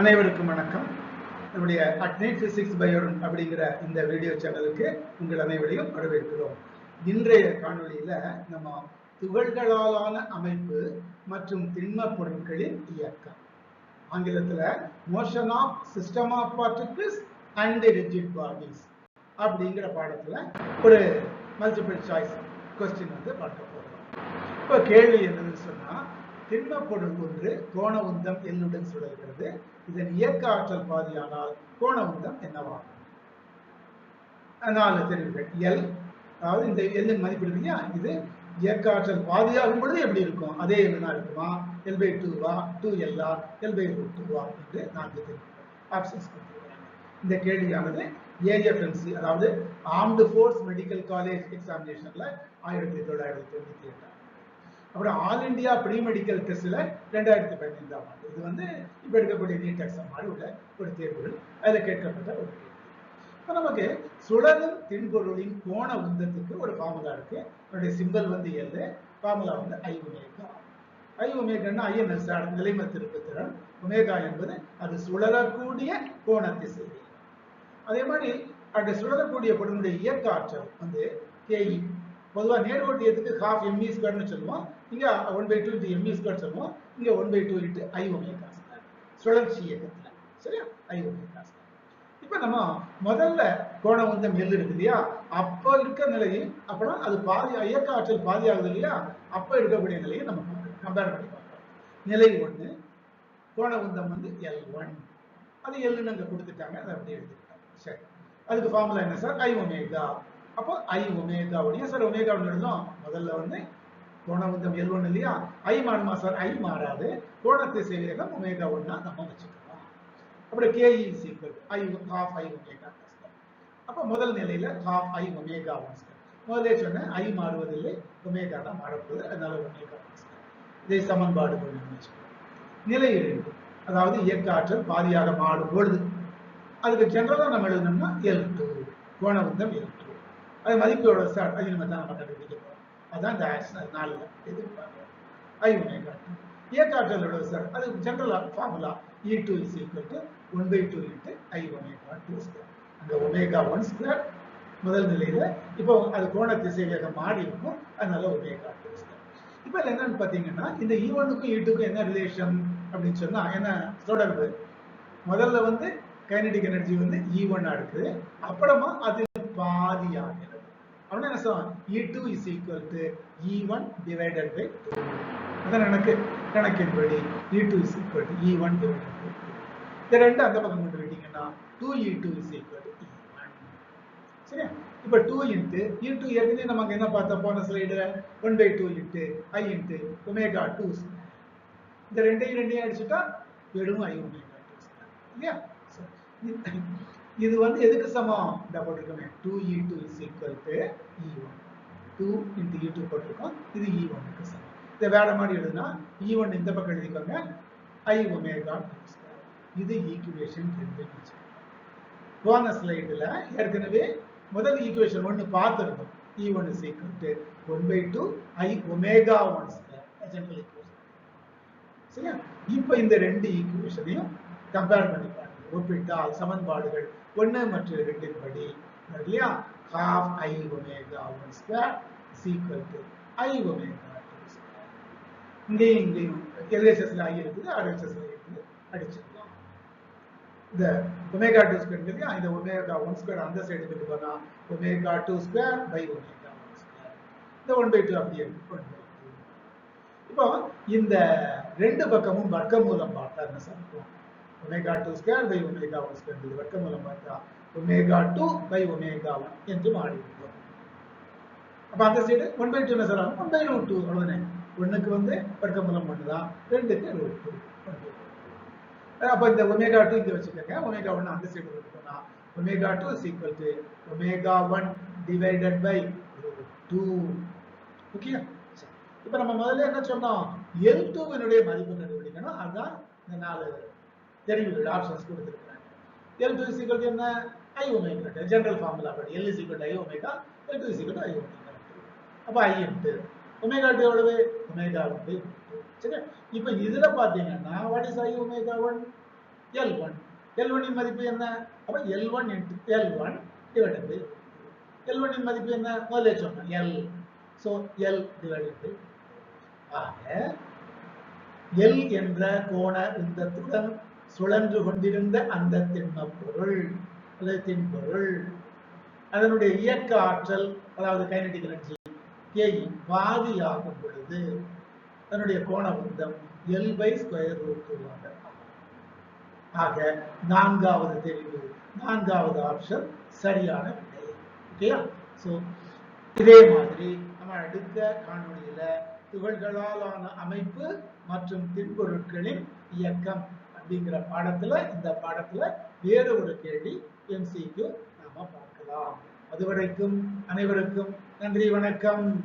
அனைவருக்கும் வணக்கம். நம்முடைய அட்னைட் பிசிக்ஸ் பயோரன் அப்படிங்கிற இந்த வீடியோ சேனலுக்கு உங்கள் அனைவரையும் வரவேற்கிறோம். இன்றைய காணொளியில நம்ம துகள்களாலான அமைப்பு மற்றும் திண்ம பொருட்களின் இயக்கம். ஆங்கிலத்துல motion of system of particles and rigid bodies அப்படிங்கிற பாடத்துல ஒரு மல்டிபிள் சாய்ஸ் கொஸ்டின் வந்து பார்க்க போகிறோம் இப்போ கேள்வி என்னன்னு சொன்னா திண்ம பொருள் ஒன்று கோண உந்தம் எல்லுடன் சுழல்கிறது. இதன் இயக்க ஆற்றல் பாதியானால் கோண உந்தம் என்னவாகும்? நாலு தெரிவுகள். எல் அதாவது இந்த எல்லின் மதிப்பிடுவீங்க இது இயக்க ஆற்றல் பாதியாகும் பொழுது எப்படி இருக்கும்? அதே என்ன இருக்குமா? எல் பை டூவா டூ எல்ஆ எல் பை ரூட் டூவா என்று நான்கு தெரிவுகள். ஆப்ஷன்ஸ் கொடுத்துருக்காங்க. இந்த கேள்வியானது ஏஎஃப்எம்சி அதாவது ஆர்ம்டு ஃபோர்ஸ் மெடிக்கல் காலேஜ் எக்ஸாமினேஷன்ல ஆயிரத்தி தொள்ளாயிரத்தி தொண்ணூத்தி எட்டாம் அப்புறம் ஆல் இந்தியா ப்ரீ மெடிக்கல் டெஸ்ட்ல ரெண்டாயிரத்தி பதினைந்தாம் ஆண்டு. இது வந்து இப்ப எடுக்கக்கூடிய நீட் எக்ஸாம் மாதிரி உள்ள ஒரு தேர்வுகள். அதுல கேட்கப்பட்ட ஒரு இப்போ நமக்கு சுழலும் தின்பொருளின் கோண உந்தத்துக்கு ஒரு ஃபார்முலா இருக்கு. அதனுடைய சிம்பல் வந்து எல்லு ஃபார்முலா வந்து ஐ உமேகா ஐ உமேகன்னா ஐஎன்எஸ் நிலைம திருப்புத்திறன். உமேகா என்பது அது சுழலக்கூடிய கோண திசை. அதே மாதிரி அந்த சுழலக்கூடிய பொருளுடைய இயக்க ஆற்றல் வந்து கேஇ பொதுவாக நேர்கோட்டியத்துக்கு ஹாஃப் எம்இ ஸ்கொயர்னு சொல்லுவோம் இங்கே one by two into ME square சொல்லுவோம் இங்கே one by two into I omega square சுழற்சி இயக்கத்தில். சரியா? ஐ ஒமேகா ஸ்கொயர் இப்போ நம்ம முதல்ல கோணம் வந்து எல் இருக்கு இல்லையா? அப்போ இருக்க நிலையும் அப்புறம் அது பாதி இயக்க ஆற்றல் பாதி ஆகுது இல்லையா? அப்போ இருக்கக்கூடிய நிலையை நம்ம கம்பேர் பண்ணி பார்க்கிறோம் நிலை ஒன்று கோண உந்தம் வந்து எல் ஒன் அது எல்லுன்னு அங்கே கொடுத்துட்டாங்க அதை அப்படியே எடுத்துக்கிட்டாங்க சரி. அதுக்கு ஃபார்முலா என்ன சார் ஐ ஒமேகா அப்போ ஐ ஒமேகாவுடைய சார் ஒமேகாவுன்னு எழுதும் முதல்ல வந்து கோணவந்தம் எல் ஒன்று இல்லையா? ஐ மாறுமா சார்? ஐ மாறாது. கோணத்தை செய்வேகம் ஒமேகா ஒன்னா நம்ம வச்சுக்கலாம் அப்புறம் K is I half I omega அப்போ முதல் நிலையில half I omega one sir. முதலே சொன்னேன் ஐ மாறுவதில்லை ஒமேகா தான் மாறப்போகுது. அதனால ஒமேகா ஒன் சார். இதை சமன்பாடு கொண்டு நிலை இரண்டு அதாவது இயக்க ஆற்றல் பாதியாக மாறும் பொழுது அதுக்கு ஜென்ரலாக நம்ம எழுதணும்னா எல் டூ கோண உந்தம் எல் டூ அது மதிப்போட சார் அது நம்ம தான் நம்ம கண்டுபிடிக்க அதுதான் அதான் இந்த ஆக்ஷன் நாலுல எதிர்பார்க்கிறோம் ஐ ஒமேகா டூ சார் அது ஜென்ரலா formula E two is equal to one by two into I omega two square அந்த ஒமேகா ஒன் ஸ்கொயர் முதல் நிலையில இப்போ அது கோண திசை வேகம் மாறி இருக்கும். அதனால ஒமேகா டூ ஸ்கொயர் இப்போ என்னன்னு பார்த்தீங்கன்னா இந்த e இ ஒன்னுக்கும் இ e டூக்கும் என்ன ரிலேஷன் அப்படின்னு சொன்னா என்ன தொடர்பு? முதல்ல வந்து கைனடிக் எனர்ஜி வந்து e இ ஒன்னா இருக்குது. அப்புறமா அது பாதியாகிறது அப்படின்னா என்ன சொல்லுவாங்க? E two is equal to E one divided by two அதான் எனக்கு கணக்கின்படி E two is equal to E one divided by two இந்த ரெண்டு அந்த பக்கம் கொண்டு விட்டீங்கன்னா two E two is equal to E one சரியா? இப்போ டூ இன்ட்டு இ டூ ஏற்கனவே நமக்கு என்ன பார்த்தோம் போன ஸ்லைடில் one by two into I into omega two இந்த ரெண்டையும் ரெண்டையும் அடிச்சுட்டா வெறும் ஐ ஒமேகா டூ இல்லையா இது வந்து எதுக்கு சமம்? இந்த போட்டிருக்கோமே. Two E two is equal to E one two into E two போட்டிருக்கோம். இது e இ ஒனுக்கு சமம். இதை வேற மாதிரி எழுதுனா e இ ஒன் இந்த பக்கம் எழுதிக்கோங்க. ஐ ஒமேகா இது ஈக்குவேஷன் ரெண்டு போன ஸ்லைடில் ஏற்கனவே முதல் ஈக்குவேஷன் ஒன்று பார்த்துருந்தோம். E one is equal to one by two I omega one square equation சரியா? இப்போ இந்த ரெண்டு ஈக்குவேஷனையும் கம்பேர் பண்ணி பாருங்க ஒப்பிட்டால் சமன்பாடுகள் ஒன்று மற்றும் இரண்டின் படி. இல்லையா half I omega one square is equal to I omega two square இங்கேயும் இங்கேயும் எல்ஹெச்எஸ்ல ஐ இருக்குது RHSல இருக்குது. அடிச்சிடலாம் இந்த omega 2 square இல்லையா? இந்த omega 1 square அந்த சைடு கொண்டு போனா omega 2 square by omega 1 square. இந்த 1 by 2 அப்படியே ஒன் பை டூ இப்போ இந்த ரெண்டு பக்கமும் வர்க்க மூலம் பார்த்தா என்ன sir omega two square by omega one square இது வர்க்க மூலம் பார்த்தா omega two by omega one என்று மாறிவிட்டோம். அப்போ அப்ப அந்த சைடு ஒன் பை டூ என்ன sir one by root two அவ்வளவுதானே? ஒண்ணுக்கு வந்து வர்க்க மூலம் ஒன்று தான் ரெண்டுக்கு ரூட் டூ அப்ப இந்த ஒமேகா டூ இங்க வச்சுக்கோங்க. ஒமேகா ஒன் அந்த சைடு கொண்டு போனா omega two is equal to omega one divided by root two okay இப்ப நம்ம முதல்ல என்ன சொன்னோம்? எல் டூவினுடைய மதிப்பு கண்டுபிடிக்கணும். அதுதான் இந்த நாலு தெரிவுகள் ஆப்ஷன்ஸ் கொடுத்துருக்காங்க எல் டூ இஸ் என்ன? ஐ ஒமேகா ஜென்ரல் ஃபார்முலா படி. L is equal I omega L two is equal I omega அப்போ ஐ இன்ட்டு ஒமேகா டூ எவ்வளவு? ஒமேகா ஒன் சரியா? இப்போ இதில் பார்த்தீங்கன்னா what is I omega one L one L ஒன்னின் மதிப்பு என்ன? அப்போ L one into L one divided by L ஒன்னின் மதிப்பு என்ன? முதல்ல சொன்னோம் L so L divided by ஆக எல் என்ற கோண இந்த துடன் சுழன்று கொண்டிருந்த அந்த திண்மப் பொருள். அல்லது தின்பொருள் அதனுடைய இயக்க ஆற்றல் அதாவது கைனடிக் எனர்ஜி கே பாதியாகும் பொழுது அதனுடைய கோண உந்தம் எல் பை ஸ்கொயர் ரூட் ஆக நான்காவது தெரிவு நான்காவது ஆப்ஷன் சரியான விடை. ஓகேயா ஸோ இதே மாதிரி நம்ம அடுத்த காணொளியில துகள்களாலான அமைப்பு மற்றும் தின்பொருட்களின் இயக்கம் அப்படிங்கிற பாடத்துல இந்த பாடத்துல வேறு ஒரு கேள்வி எம்சிக்கு நாம பார்க்கலாம். அதுவரைக்கும் அனைவருக்கும் நன்றி வணக்கம்.